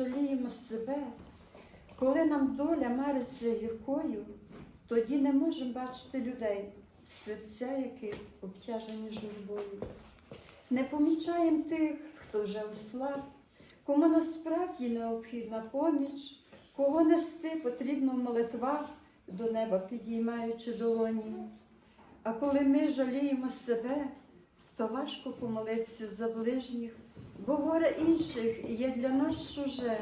жаліємо себе, коли нам доля мариться гіркою, тоді не можемо бачити людей, серця яких обтяжені журбою. Не помічаємо тих, хто вже ослаб, кому насправді необхідна поміч, кого нести потрібно в молитвах, до неба підіймаючи долоні. А коли ми жаліємо себе, то важко помолитися за ближніх, бо горе інших є для нас чуже.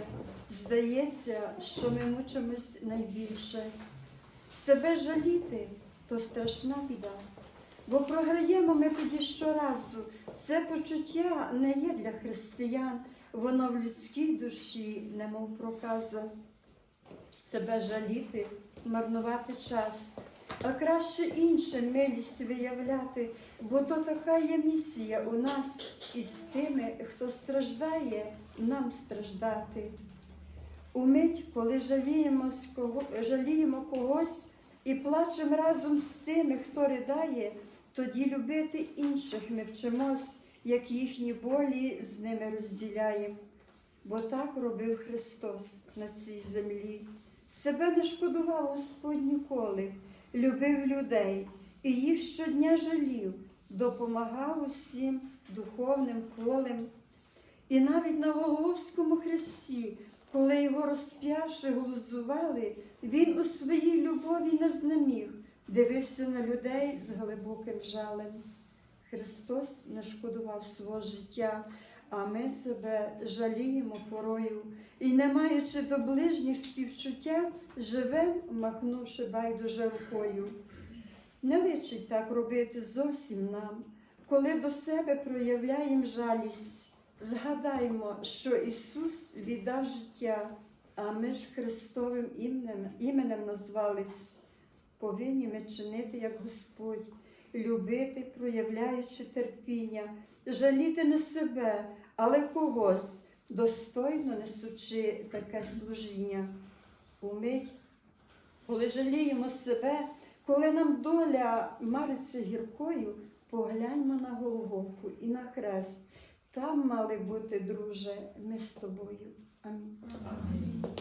Здається, що ми мучимось найбільше. Себе жаліти то страшна біда, бо програємо ми тоді щоразу. Це почуття не є для християн, воно в людській душі, немов проказа. Себе жаліти, марнувати час, а краще іншим милість виявляти, бо то така є місія у нас із тими, хто страждає, нам страждати. Умить, коли жаліємо, кого, жаліємо когось і плачемо разом з тими, хто ридає, тоді любити інших ми вчимось, як їхні болі з ними розділяємо. Бо так робив Христос на цій землі. Себе не шкодував Господь ніколи, любив людей і їх щодня жалів, допомагав усім духовним колем. І навіть на Голгофському хресті, коли його розп'явши глузували, він у своїй любові не знеміг, дивився на людей з глибоким жалем. Христос не шкодував свого життя, а ми себе жаліємо порою і, не маючи до ближніх співчуття, живем, махнувши байдуже рукою. Не личить так робити зовсім нам, коли до себе проявляємо жалість. Згадаймо, що Ісус віддав життя, а ми ж Христовим іменем, іменем назвались. Повинні ми чинити, як Господь, любити, проявляючи терпіння, жаліти не себе, але когось, достойно несучи таке служіння. Умить, коли жаліємо себе, коли нам доля мариться гіркою, погляньмо на Голгофу і на хрест. Там мали бути, друже, ми з тобою. Амінь.